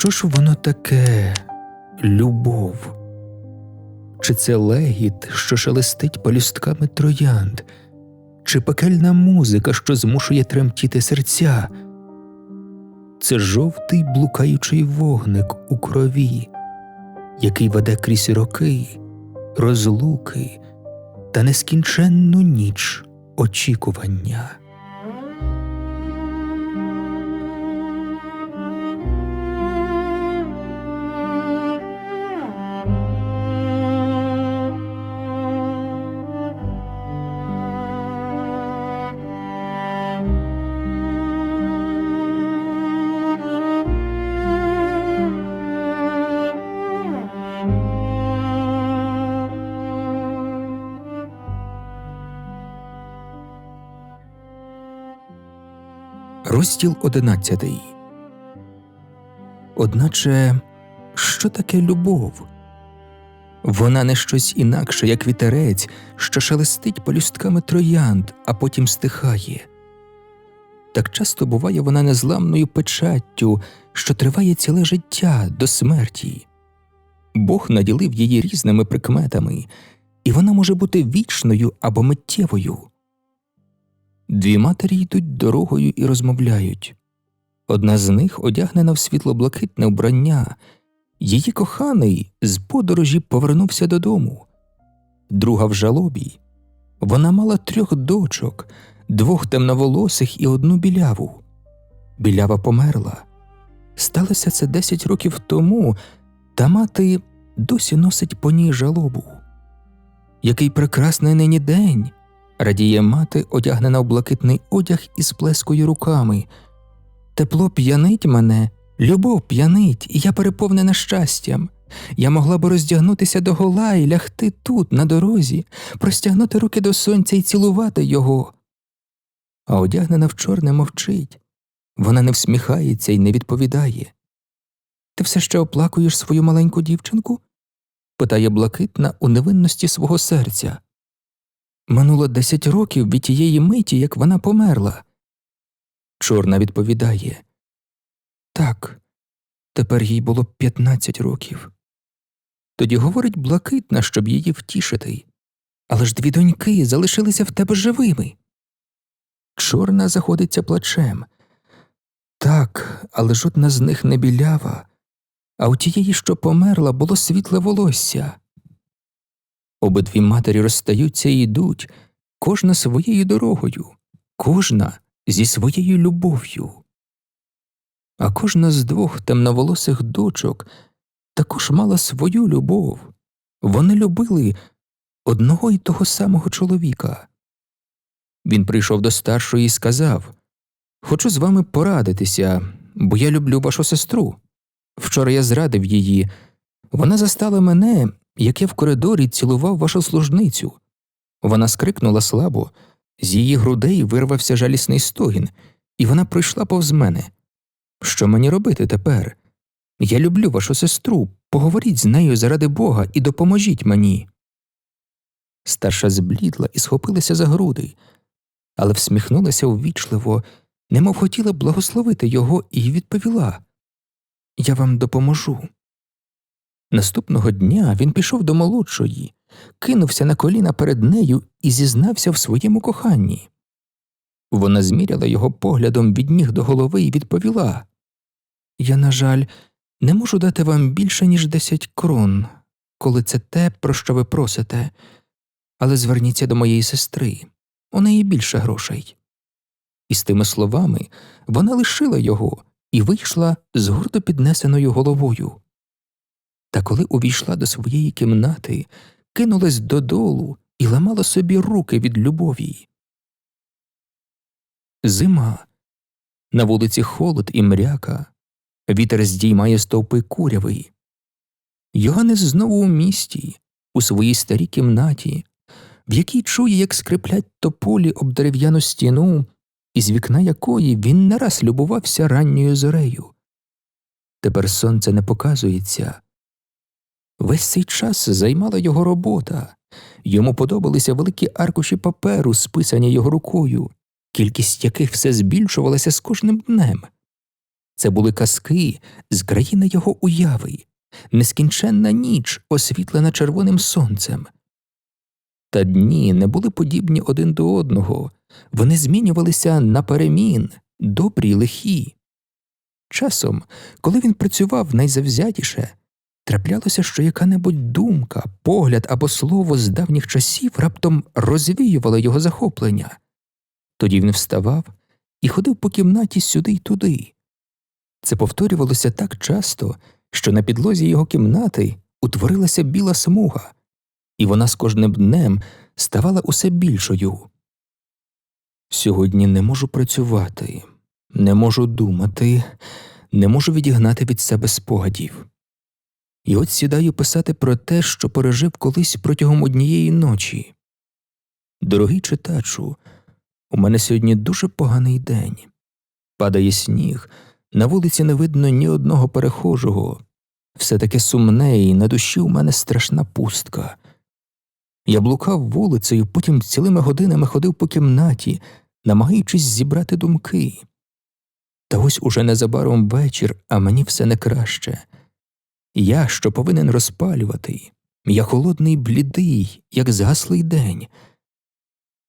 Що ж воно таке любов? Чи це легіт, що шелестить палюстками троянд, чи пекельна музика, що змушує тремтіти серця? Це жовтий блукаючий вогник у крові, який веде крізь роки, розлуки та нескінченну ніч очікування. Розділ одинадцятий. Одначе, що таке любов? Вона не щось інакше, як вітерець, що шелестить полюстками троянд, а потім стихає. Так часто буває вона незламною печаттю, що триває ціле життя до смерті. Бог наділив її різними прикметами, і вона може бути вічною або миттєвою. Дві матері йдуть дорогою і розмовляють. Одна з них одягнена в світло-блакитне вбрання. Її коханий з подорожі повернувся додому. Друга в жалобі. Вона мала трьох дочок, двох темноволосих і одну біляву. Білява померла. Сталося це десять років тому, та мати досі носить по ній жалобу. Який прекрасний нині день радіє мати, одягнена в блакитний одяг із плескою руками. Тепло п'янить мене, любов п'янить, і я переповнена щастям. Я могла б роздягнутися до гола і лягти тут, на дорозі, простягнути руки до сонця і цілувати його. А одягнена в чорне мовчить. Вона не всміхається і не відповідає. Ти все ще оплакуєш свою маленьку дівчинку? питає блакитна у невинності свого серця. Минуло десять років від тієї миті, як вона померла. Чорна відповідає Так, тепер їй було п'ятнадцять років. Тоді говорить блакитна, щоб її втішити. Але ж дві доньки залишилися в тебе живими. Чорна заходиться плачем. Так, але жодна з них не білява, а у тієї, що померла, було світле волосся. Обидві матері розстаються і йдуть, кожна своєю дорогою, кожна зі своєю любов'ю. А кожна з двох темноволосих дочок також мала свою любов. Вони любили одного і того самого чоловіка. Він прийшов до старшої і сказав Хочу з вами порадитися, бо я люблю вашу сестру. Вчора я зрадив її. Вона застала мене як я в коридорі цілував вашу служницю. Вона скрикнула слабо, з її грудей вирвався жалісний стогін, і вона прийшла повз мене. Що мені робити тепер? Я люблю вашу сестру, поговоріть з нею заради Бога і допоможіть мені. Старша зблідла і схопилася за груди, але всміхнулася увічливо, немов хотіла благословити його, і відповіла Я вам допоможу. Наступного дня він пішов до молодшої, кинувся на коліна перед нею і зізнався в своєму коханні. Вона зміряла його поглядом від ніг до голови і відповіла Я, на жаль, не можу дати вам більше, ніж десять крон, коли це те, про що ви просите, але зверніться до моєї сестри, у неї більше грошей. І з тими словами вона лишила його і вийшла з гордо піднесеною головою. Та коли увійшла до своєї кімнати, кинулась додолу і ламала собі руки від любові. Зима. На вулиці холод і мряка, вітер здіймає стовпи курявий. Йоганнес знову у місті, у своїй старій кімнаті, в якій чує, як скриплять тополі об дерев'яну стіну, із вікна якої він не раз любувався ранньою зорею. Тепер сонце не показується. Весь цей час займала його робота, йому подобалися великі аркуші паперу, списані його рукою, кількість яких все збільшувалася з кожним днем. Це були казки з країни його уяви, нескінченна ніч, освітлена червоним сонцем. Та дні не були подібні один до одного, вони змінювалися на перемін, добрі й лихі. Часом, коли він працював найзавзятіше, траплялося, що яка-небудь думка, погляд або слово з давніх часів раптом розвіювало його захоплення. Тоді він вставав і ходив по кімнаті сюди й туди. Це повторювалося так часто, що на підлозі його кімнати утворилася біла смуга, і вона з кожним днем ставала усе більшою. Сьогодні не можу працювати, не можу думати, не можу відігнати від себе спогадів. І от сідаю писати про те, що пережив колись протягом однієї ночі. Дорогий читачу, у мене сьогодні дуже поганий день. Падає сніг, на вулиці не видно ні одного перехожого. Все таке сумне, і на душі у мене страшна пустка. Я блукав вулицею, потім цілими годинами ходив по кімнаті, намагаючись зібрати думки. Та ось уже незабаром вечір, а мені все не краще. Я, що повинен розпалювати, я холодний, блідий, як згаслий день.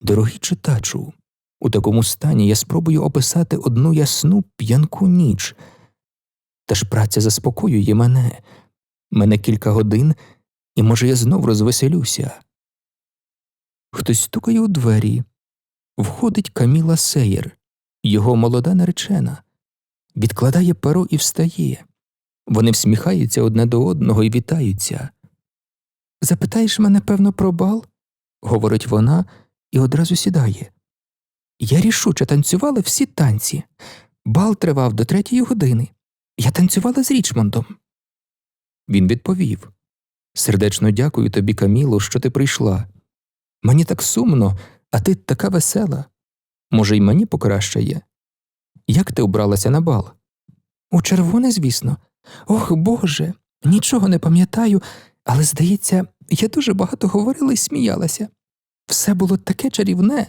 Дорогий читачу, у такому стані я спробую описати одну ясну п'янку ніч. Та ж праця заспокоює мене, мене кілька годин, і, може, я знов розвеселюся. Хтось стукає у двері. Входить Каміла Сеєр, його молода наречена, відкладає перо і встає. Вони всміхаються одне до одного і вітаються. Запитаєш мене, певно, про бал? говорить вона і одразу сідає. Я рішуче танцювала всі танці. Бал тривав до третьої години. Я танцювала з Річмондом. Він відповів Сердечно дякую тобі, Каміло, що ти прийшла. Мені так сумно, а ти така весела. Може, й мені покращає. Як ти обралася на бал? У червоне, звісно. Ох Боже, нічого не пам'ятаю, але, здається, я дуже багато говорила і сміялася. Все було таке чарівне.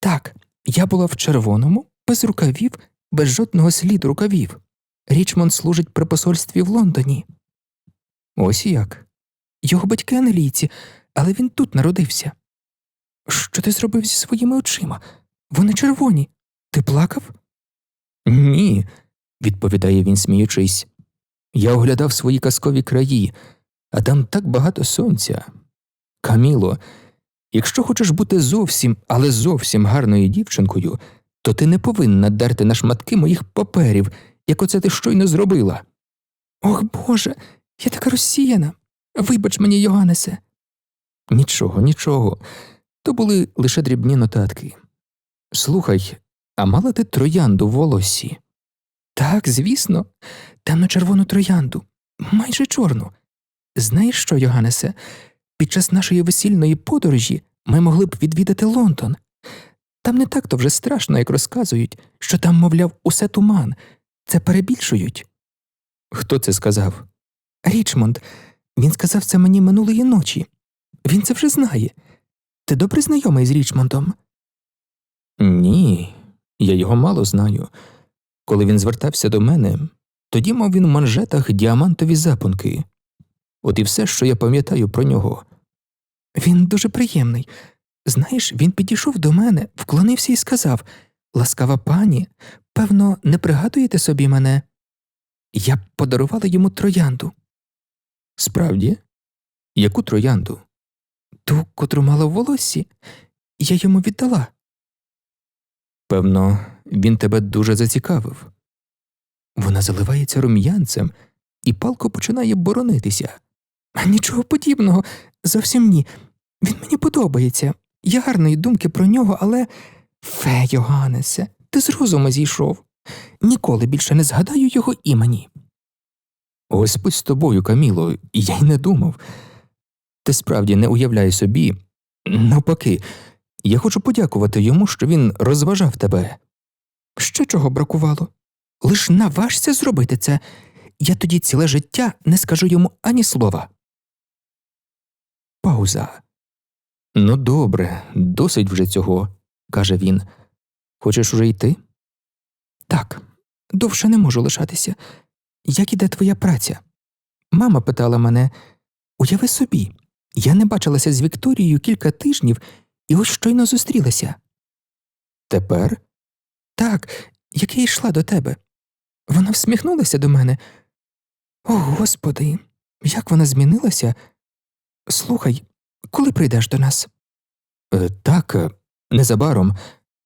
Так, я була в червоному, без рукавів, без жодного сліду рукавів. Річмонд служить при посольстві в Лондоні. Ось як. Його батьки англійці, але він тут народився. Що ти зробив зі своїми очима? Вони червоні. Ти плакав? Ні, відповідає він, сміючись. Я оглядав свої казкові краї, а там так багато сонця. Каміло, якщо хочеш бути зовсім, але зовсім гарною дівчинкою, то ти не повинна дерти на шматки моїх паперів, як оце ти щойно зробила. Ох Боже, я така розсіяна. Вибач мені, Йоганнесе. Нічого, нічого. То були лише дрібні нотатки. Слухай, а мала ти троянду в волоссі? Так, звісно, темно-червону троянду, майже чорну. Знаєш що, Йоганнесе, під час нашої весільної подорожі ми могли б відвідати Лондон. Там не так то вже страшно, як розказують, що там, мовляв, усе туман, це перебільшують. Хто це сказав? Річмонд. Він сказав це мені минулої ночі. Він це вже знає. Ти добре знайомий з Річмондом? Ні, я його мало знаю. Коли він звертався до мене, тоді мав він в манжетах діамантові запонки. От і все, що я пам'ятаю про нього. Він дуже приємний. Знаєш, він підійшов до мене, вклонився і сказав Ласкава пані, певно, не пригадуєте собі мене? Я подарувала йому троянду. Справді? Яку троянду? Ту, котру мала в волоссі, я йому віддала. Певно, він тебе дуже зацікавив. Вона заливається рум'янцем і палко починає боронитися. Нічого подібного, зовсім ні. Він мені подобається. Я гарної думки про нього, але. Фе, Йоганнесе, ти з розуму зійшов. Ніколи більше не згадаю його імені. Господь з тобою, Каміло, я й не думав. Ти справді не уявляй собі. Навпаки, я хочу подякувати йому, що він розважав тебе. Ще чого бракувало? Лиш наважся зробити це. Я тоді ціле життя не скажу йому ані слова. Пауза. Ну, добре, досить вже цього, каже він. Хочеш уже йти? Так, довше не можу лишатися. Як іде твоя праця? Мама питала мене уяви собі, я не бачилася з Вікторією кілька тижнів і ось щойно зустрілася. Тепер? Так, як я йшла до тебе. Вона всміхнулася до мене. О, господи, як вона змінилася. Слухай, коли прийдеш до нас? «Е, Так, е, незабаром,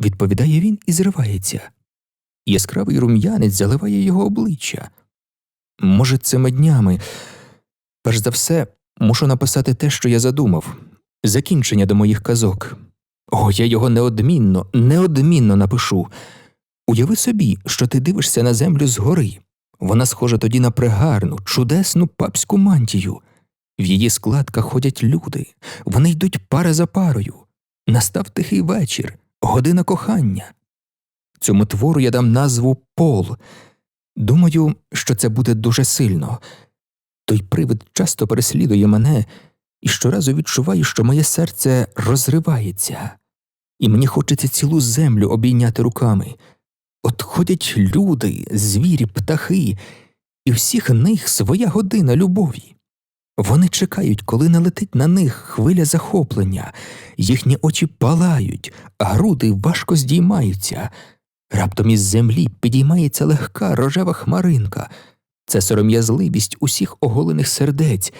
відповідає він і зривається. Яскравий рум'янець заливає його обличчя. Може, цими днями. Перш за все, мушу написати те, що я задумав закінчення до моїх казок. О, я його неодмінно, неодмінно напишу. Уяви собі, що ти дивишся на землю згори. Вона схожа тоді на пригарну, чудесну папську мантію. В її складках ходять люди, вони йдуть пара за парою. Настав тихий вечір, година кохання. Цьому твору я дам назву Пол. Думаю, що це буде дуже сильно. Той привид часто переслідує мене, і щоразу відчуваю, що моє серце розривається, і мені хочеться цілу землю обійняти руками. От ходять люди, звірі, птахи, і всіх них своя година любові. Вони чекають, коли налетить на них хвиля захоплення, їхні очі палають, груди важко здіймаються. Раптом із землі підіймається легка рожева хмаринка, це сором'язливість усіх оголених сердець,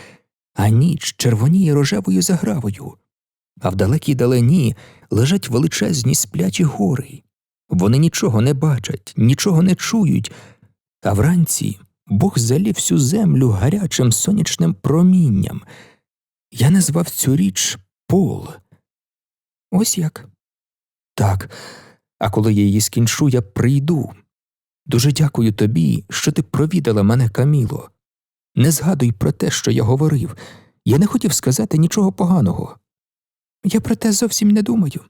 а ніч червоніє рожевою загравою, а в далекій далині лежать величезні сплячі гори. Вони нічого не бачать, нічого не чують, а вранці Бог залів всю землю гарячим сонячним промінням. Я назвав цю річ Пол. Ось як. Так, а коли я її скінчу, я прийду. Дуже дякую тобі, що ти провідала мене, Каміло. Не згадуй про те, що я говорив. Я не хотів сказати нічого поганого. Я про те зовсім не думаю.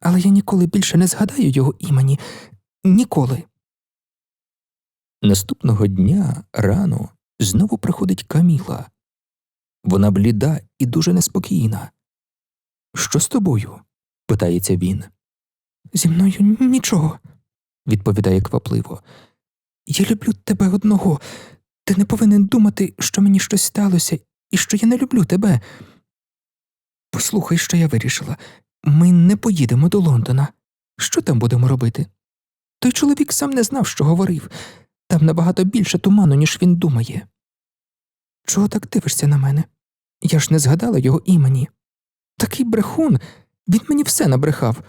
Але я ніколи більше не згадаю його імені. Ніколи. Наступного дня рано знову приходить Каміла. Вона бліда і дуже неспокійна. Що з тобою? питається він. Зі мною нічого, відповідає квапливо. Я люблю тебе одного. Ти не повинен думати, що мені щось сталося і що я не люблю тебе. Послухай, що я вирішила. Ми не поїдемо до Лондона. Що там будемо робити? Той чоловік сам не знав, що говорив. Там набагато більше туману, ніж він думає. Чого так дивишся на мене? Я ж не згадала його імені. Такий брехун, він мені все набрехав.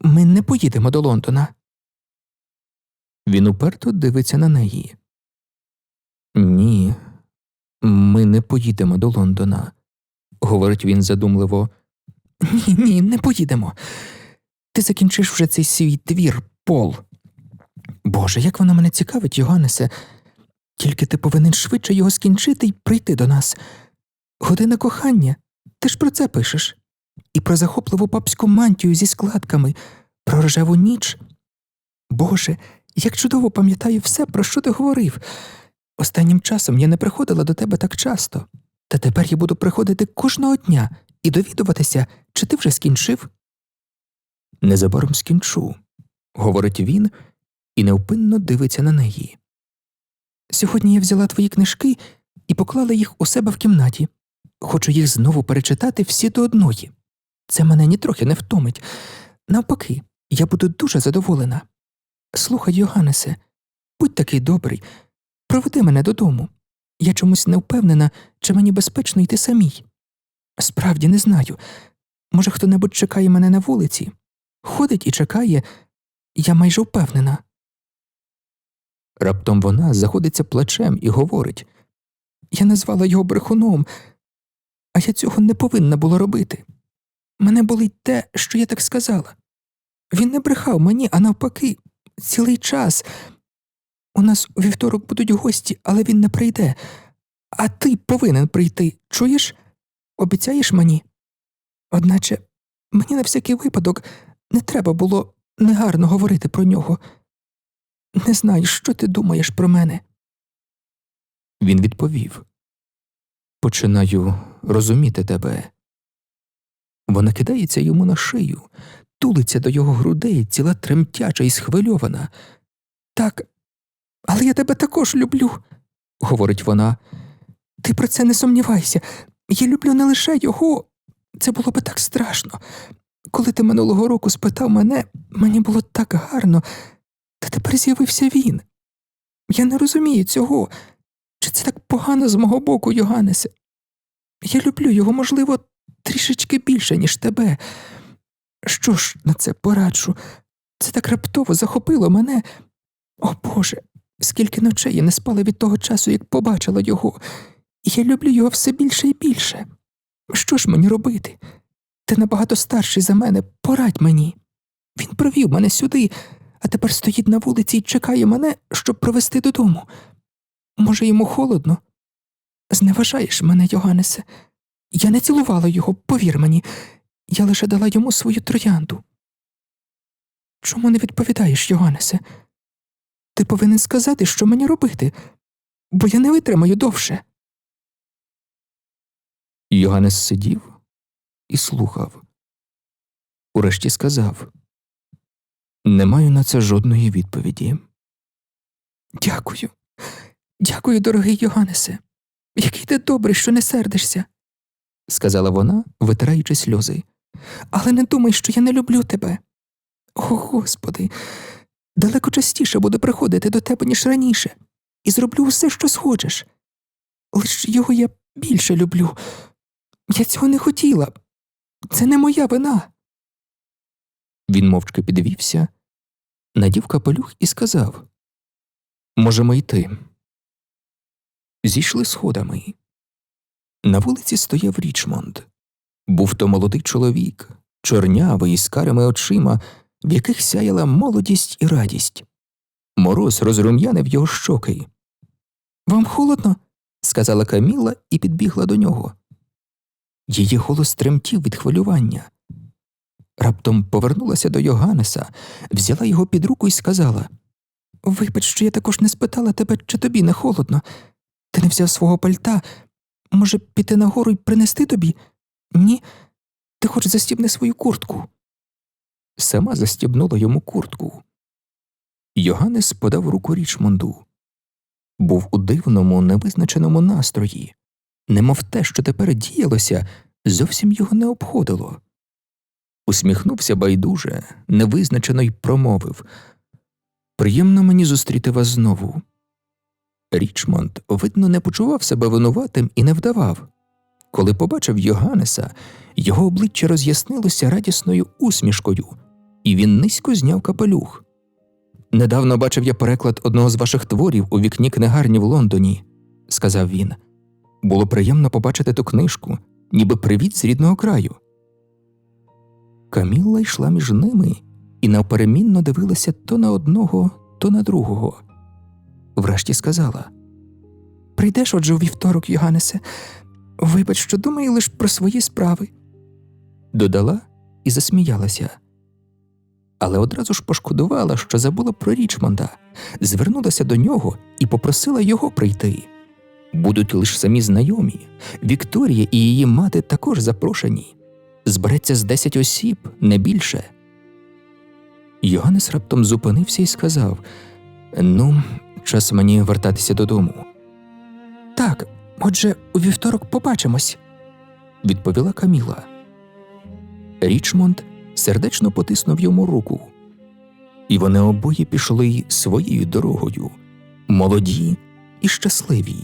Ми не поїдемо до Лондона. Він уперто дивиться на неї. Ні, ми не поїдемо до Лондона, говорить він задумливо. Ні, ні, не поїдемо. Ти закінчиш вже цей свій твір, Пол. Боже, як вона мене цікавить, Йоганнесе. Тільки ти повинен швидше його скінчити і прийти до нас. Година кохання, ти ж про це пишеш. І про захопливу папську мантію зі складками, про рожеву ніч. Боже, як чудово пам'ятаю все, про що ти говорив. Останнім часом я не приходила до тебе так часто, та тепер я буду приходити кожного дня і довідуватися, чи ти вже скінчив. Незабаром скінчу, говорить він і невпинно дивиться на неї. Сьогодні я взяла твої книжки і поклала їх у себе в кімнаті. Хочу їх знову перечитати всі до одної. Це мене нітрохи не втомить. Навпаки, я буду дуже задоволена. Слухай, Йоганнесе, будь такий добрий, проведи мене додому. Я чомусь не впевнена, чи мені безпечно йти самій. Справді не знаю. Може, хто небудь чекає мене на вулиці, ходить і чекає, я майже впевнена. Раптом вона заходиться плачем і говорить Я назвала його брехуном, а я цього не повинна була робити. Мене болить те, що я так сказала. Він не брехав мені, а навпаки, цілий час. У нас у вівторок будуть гості, але він не прийде. А ти повинен прийти, чуєш? Обіцяєш мені? Одначе мені на всякий випадок не треба було негарно говорити про нього. Не знаю, що ти думаєш про мене. Він відповів Починаю розуміти тебе. Вона кидається йому на шию, тулиться до його грудей, ціла тремтяча і схвильована. Так, але я тебе також люблю, говорить вона. Ти про це не сумнівайся. Я люблю не лише його. Це було би так страшно. Коли ти минулого року спитав мене, мені було так гарно, та тепер з'явився він. Я не розумію цього. Чи це так погано з мого боку, Йоганнесе? Я люблю його, можливо, трішечки більше, ніж тебе. Що ж на це пораджу? Це так раптово захопило мене. О Боже, скільки ночей я не спала від того часу, як побачила його, я люблю його все більше і більше. Що ж мені робити? Ти набагато старший за мене, порадь мені. Він провів мене сюди, а тепер стоїть на вулиці і чекає мене, щоб провести додому. Може, йому холодно? Зневажаєш мене, Йоганнесе. Я не цілувала його, повір мені, я лише дала йому свою троянду. Чому не відповідаєш, Йоганнесе? Ти повинен сказати, що мені робити, бо я не витримаю довше. Йоганнес сидів і слухав. Урешті сказав Не маю на це жодної відповіді. Дякую, дякую, дорогий Йоганнесе. Який ти добрий, що не сердишся, сказала вона, витираючи сльози. Але не думай, що я не люблю тебе. О, Господи, далеко частіше буду приходити до тебе, ніж раніше, і зроблю все, що схочеш. Лиш його я більше люблю. Я цього не хотіла. Це не моя вина. Він мовчки підвівся, надів капелюх і сказав Можемо йти. Зійшли сходами. На вулиці стояв Річмонд. Був то молодий чоловік, чорнявий з карими очима, в яких сяяла молодість і радість. Мороз розрум'янив його щоки. Вам холодно? сказала Каміла і підбігла до нього. Її голос тремтів від хвилювання. Раптом повернулася до Йоганнеса, взяла його під руку і сказала Вибач, що я також не спитала тебе, чи тобі не холодно. Ти не взяв свого пальта. Може, піти нагору і принести тобі? Ні, ти хоч застібни свою куртку. Сама застібнула йому куртку. Йоганнес подав руку Річмонду. Був у дивному, невизначеному настрої, немов те, що тепер діялося, зовсім його не обходило. Усміхнувся байдуже, невизначено й промовив Приємно мені зустріти вас знову. Річмонд, видно, не почував себе винуватим і не вдавав. Коли побачив Йоганнеса, його обличчя роз'яснилося радісною усмішкою, і він низько зняв капелюх. Недавно бачив я переклад одного з ваших творів у вікні книгарні в Лондоні, сказав він. Було приємно побачити ту книжку, ніби привіт з рідного краю. Камілла йшла між ними і навперемінно дивилася то на одного, то на другого. Врешті сказала Прийдеш отже у вівторок, Йоганнесе, вибач, що думаю лише про свої справи. Додала і засміялася. Але одразу ж пошкодувала, що забула про Річмонда, звернулася до нього і попросила його прийти. Будуть лише самі знайомі. Вікторія і її мати також запрошені. Збереться з десять осіб, не більше. Йоганнес раптом зупинився і сказав Ну, час мені вертатися додому. Так, отже, у вівторок побачимось, відповіла Каміла. Річмонд сердечно потиснув йому руку, і вони обоє пішли своєю дорогою, молоді і щасливі.